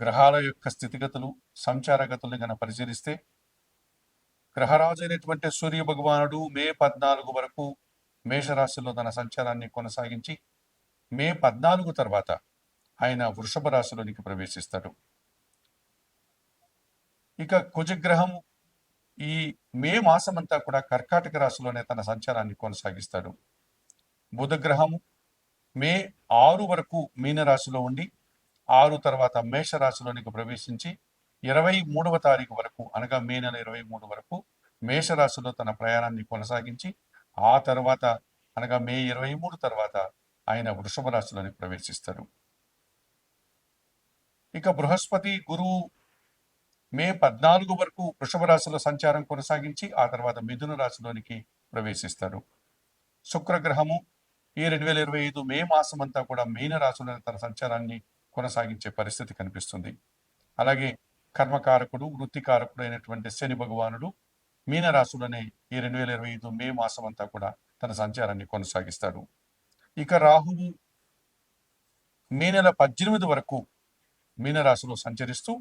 గ్రహాల యొక్క స్థితిగతులు సంచారగతులను కనుక పరిశీలిస్తే గ్రహరాజు అయినటువంటి సూర్య భగవానుడు మే పద్నాలుగు వరకు మేషరాశిలో తన సంచారాన్ని కొనసాగించి మే పద్నాలుగు తర్వాత ఆయన వృషభ రాశిలోనికి ప్రవేశిస్తాడు. ఇక కుజగ్రహం ఈ మే మాసమంతా కూడా కర్కాటక రాశిలోనే తన సంచారాన్ని కొనసాగిస్తాడు. బుధగ్రహము మే ఆరు వరకు మీనరాశిలో ఉండి ఆరు తర్వాత మేషరాశిలోనికి ప్రవేశించి ఇరవై మూడవ తారీఖు వరకు అనగా మే నెల ఇరవై మూడు వరకు మేషరాశిలో తన ప్రయాణాన్ని కొనసాగించి ఆ తర్వాత అనగా మే ఇరవై మూడు తర్వాత ఆయన వృషభ రాశిలోని ప్రవేశిస్తారు. ఇక బృహస్పతి గురువు మే పద్నాలుగు వరకు వృషభ రాశిలో సంచారం కొనసాగించి ఆ తర్వాత మిథున రాశిలోనికి ప్రవేశిస్తారు. శుక్రగ్రహము ఈ రెండు వేల ఇరవై ఐదు మే మాసం అంతా కూడా మీన రాశిలో తన సంచారాన్ని కొనసాగించే పరిస్థితి కనిపిస్తుంది. అలాగే కర్మకారకుడు వృత్తికారకుడు అయినటువంటి శని భగవానుడు మీనరాశులనే ఈ రెండు వేల ఇరవై ఐదు మే మాసం అంతా కూడా తన సంచారాన్ని కొనసాగిస్తాడు. ఇక రాహువు మే నెల పద్దెనిమిది వరకు మీనరాశిలో సంచరిస్తూ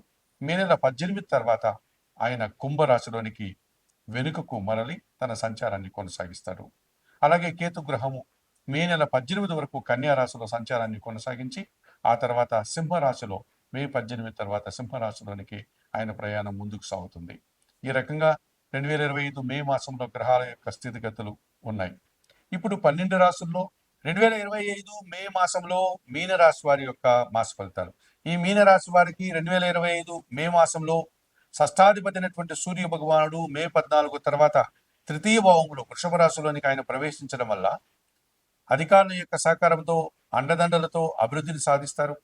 మే నెల పద్దెనిమిది తర్వాత ఆయన కుంభరాశిలోనికి వెనుకకు మరలి తన సంచారాన్ని కొనసాగిస్తాడు. అలాగే కేతు గ్రహము మే నెల పద్దెనిమిది వరకు కన్యారాశిలో సంచారాన్ని కొనసాగించి ఆ తర్వాత సింహరాశిలో మే పద్దెనిమిది తర్వాత సింహరాశిలోనికి ఆయన ప్రయాణం ముందుకు సాగుతుంది. ఈ రకంగా రెండు వేల ఇరవై ఐదు మే మాసంలో గ్రహాల యొక్క స్థితిగతులు ఉన్నాయి. ఇప్పుడు పన్నెండు రాశుల్లో రెండు వేల ఇరవై ఐదు మే మాసంలో మీనరాశి వారి యొక్క మాస ఫలితాలు. ఈ మీనరాశి వారికి రెండు వేల ఇరవై ఐదు మే మాసంలో షష్టాధిపతి అయినటువంటి సూర్య భగవానుడు మే పద్నాలుగు తర్వాత తృతీయ భావంలో వృషభ రాశిలోనికి ఆయన ప్రవేశించడం వల్ల అధికారుల యొక్క సహకారంతో అండదండలతో అభివృద్ధిని సాధిస్తారు.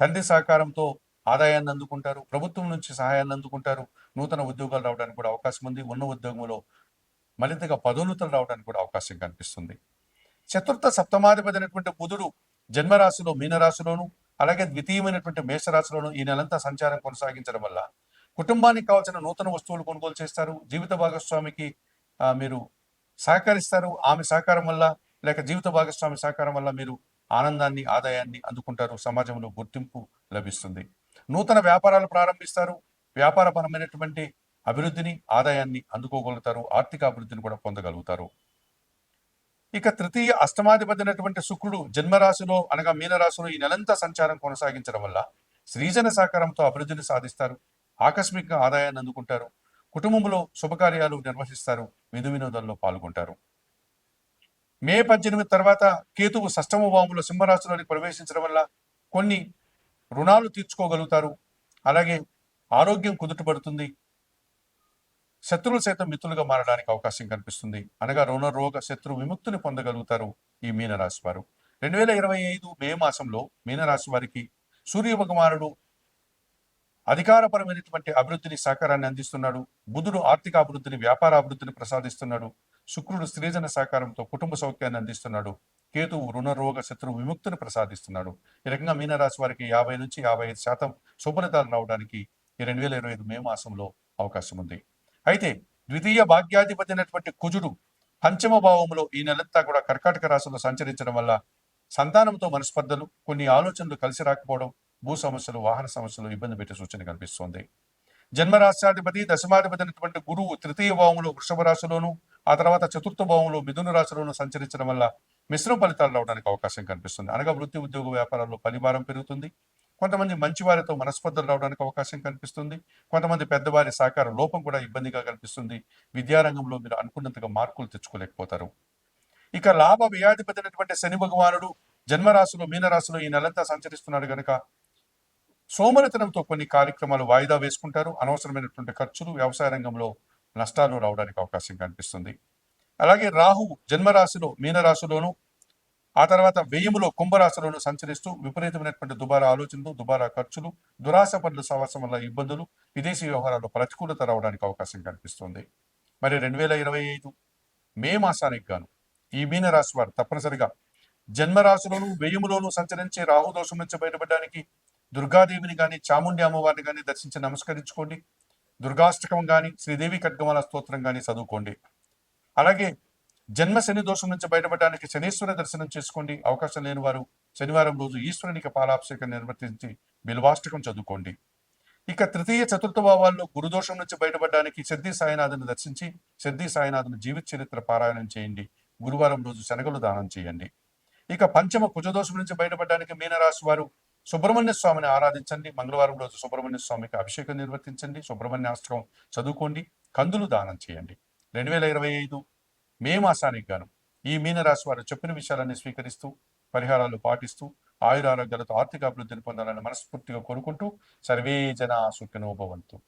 తండ్రి సహకారంతో ఆదాయాన్ని అందుకుంటారు. ప్రభుత్వం నుంచి సహాయాన్ని అందుకుంటారు. నూతన ఉద్యోగాలు రావడానికి కూడా అవకాశం ఉంది. ఉన్న ఉద్యోగంలో మరింతగా పదోన్నతులు రావడానికి కూడా అవకాశం కనిపిస్తుంది. చతుర్థ సప్తమాధిపతి అయినటువంటి బుధుడు జన్మరాశిలో మీనరాశిలోను అలాగే ద్వితీయమైనటువంటి మేషరాశిలోను ఈ నెలంతా సంచారం కొనసాగించడం వల్ల కుటుంబానికి కావాల్సిన నూతన వస్తువులు కొనుగోలు చేస్తారు. జీవిత భాగస్వామికి మీరు సహకరిస్తారు. ఆమె సహకారం వల్ల లేక జీవిత భాగస్వామి సహకారం వల్ల మీరు ఆనందాన్ని ఆదాయాన్ని అందుకుంటారు సమాజంలో గుర్తింపు లభిస్తుంది. నూతన వ్యాపారాలు ప్రారంభిస్తారు. వ్యాపారపరమైనటువంటి అభివృద్ధిని ఆదాయాన్ని అందుకోగలుగుతారు. ఆర్థిక అభివృద్ధిని కూడా పొందగలుగుతారు. ఇక తృతీయ అష్టమాధిపతినటువంటి శుక్రుడు జన్మరాశిలో అనగా మీనరాశిలో ఈ నెలంతా సంచారం కొనసాగించడం వల్ల శ్రీజన సహకారంతో అభివృద్ధిని సాధిస్తారు. ఆకస్మిక ఆదాయాన్ని అందుకుంటారు. కుటుంబంలో శుభకార్యాలు నిర్వహిస్తారు. విధు వినోదాల్లో పాల్గొంటారు. మే పద్దెనిమిది తర్వాత కేతువు సష్టమ భావంలో సింహరాశిలోకి ప్రవేశించడం వల్ల కొన్ని రుణాలు తీర్చుకోగలుగుతారు. అలాగే ఆరోగ్యం కుదుటపడుతుంది. శత్రువులు సైతం మిత్రులుగా మారడానికి అవకాశం కనిపిస్తుంది. అనగా రుణ రోగ శత్రు విముక్తిని పొందగలుగుతారు ఈ మీనరాశి వారు. రెండు వేల ఇరవై ఐదు మే మాసంలో మీనరాశి వారికి సూర్య భగవానుడు అధికారపరమైనటువంటి అభివృద్ధిని సహకారాన్ని అందిస్తున్నాడు. బుధుడు ఆర్థిక అభివృద్ధిని వ్యాపార అభివృద్ధిని ప్రసాదిస్తున్నాడు. శుక్రుడు స్త్రీజన సహకారంతో కుటుంబ సౌఖ్యాన్ని అందిస్తున్నాడు. కేతువు రుణ రోగ శత్రు విముక్తిని ప్రసాదిస్తున్నాడు. ఈ రకంగా మీనరాశి వారికి యాభై నుంచి యాభై ఐదు శాతం శుభలితాలు రావడానికి ఈ రెండు వేల ఇరవై ఐదు మే మాసంలో అవకాశం ఉంది. అయితే ద్వితీయ భాగ్యాధిపతి అయినటువంటి కుజుడు పంచమ భావంలో ఈ నెలంతా కూడా కర్కాటక రాశిలో సంచరించడం వల్ల సంతానంతో మనస్పర్ధలు కొన్ని ఆలోచనలు కలిసి రాకపోవడం భూ సమస్యలు వాహన సమస్యలు ఇబ్బంది పెట్టే సూచన కనిపిస్తోంది. జన్మరాశ్యాధిపతి దశమాధిపతి అయినటువంటి గురువు తృతీయ భావంలో వృషభ రాశిలోను ఆ తర్వాత చతుర్థ భావంలో మిథున రాశిలోను సంచరించడం వల్ల మిశ్రమ ఫలితాలు రావడానికి అవకాశం కనిపిస్తుంది. అనగా వృత్తి ఉద్యోగ వ్యాపారాల్లో పనిభారం పెరుగుతుంది. కొంతమంది మంచి వారితో మనస్పర్ధలు రావడానికి అవకాశం కనిపిస్తుంది. కొంతమంది పెద్దవారి సహకార లోపం కూడా ఇబ్బందిగా కనిపిస్తుంది. విద్యారంగంలో మీరు అనుకున్నంతగా మార్కులు తెచ్చుకోలేకపోతారు. ఇక లాభ వ్యాధి అయినటువంటి శని భగవానుడు జన్మరాశిలో మీనరాశిలో ఈ నెలంతా సంచరిస్తున్నాడు కనుక సోమరితనంతో కొన్ని కార్యక్రమాలు వాయిదా వేసుకుంటారు. అనవసరమైనటువంటి ఖర్చులు వ్యవసాయ రంగంలో నష్టాలు రావడానికి అవకాశం కనిపిస్తుంది. అలాగే రాహు జన్మరాశిలో మీనరాశిలోను ఆ తర్వాత వ్యయములో కుంభరాశిలోను సంచరిస్తూ విపరీతమైనటువంటి దుబారా ఆలోచనలు దుబారా ఖర్చులు దురాశ పనుల సవాసం వల్ల ఇబ్బందులు విదేశీ వ్యవహారాల్లో ప్రతికూలత రావడానికి అవకాశం కనిపిస్తుంది. మరి రెండు వేల ఇరవై ఐదు మే మాసానికి గాను ఈ మీనరాశి వారు తప్పనిసరిగా జన్మరాశులను వ్యయములోను సంచరించే రాహు దోషం నుంచి బయటపడడానికి దుర్గాదేవిని గాని చాముండి అమ్మవారిని కానీ దర్శించి నమస్కరించుకోండి. దుర్గాష్టకం కానీ శ్రీదేవి ఖడ్గమాల స్తోత్రం కానీ చదువుకోండి. అలాగే జన్మ శని దోషం నుంచి బయటపడడానికి శనీశ్వర దర్శనం చేసుకోండి. అవకాశం లేని వారు శనివారం రోజు ఈశ్వరునికి పాలాభిషేకం నిర్వర్తించి బిల్వాష్టకం చదువుకోండి. ఇక తృతీయ చతుర్థ భావాల్లో గురుదోషం నుంచి బయటపడడానికి సిద్ధి సాయినాథుని దర్శించి సిద్ధి సాయినాథుని జీవిత చరిత్ర పారాయణం చేయండి. గురువారం రోజు శనగలు దానం చేయండి. ఇక పంచమ కుజదోషం నుంచి బయటపడడానికి మీనరాశి వారు సుబ్రహ్మణ్య స్వామిని ఆరాధించండి. మంగళవారం రోజు సుబ్రహ్మణ్య స్వామికి అభిషేకం నిర్వర్తించండి. సుబ్రహ్మణ్య అష్టకం చదువుకోండి. కందులు దానం చేయండి. రెండు వేల ఇరవై ఐదు మే మాసానికి గాను ఈ మీనరాశి వారు చెప్పిన విషయాలన్నీ స్వీకరిస్తూ పరిహారాలు పాటిస్తూ ఆయురారోగ్యాలతో ఆర్థిక అభివృద్ధిని పొందాలని మనస్ఫూర్తిగా కోరుకుంటూ సర్వే జన సుఖినోభవంతు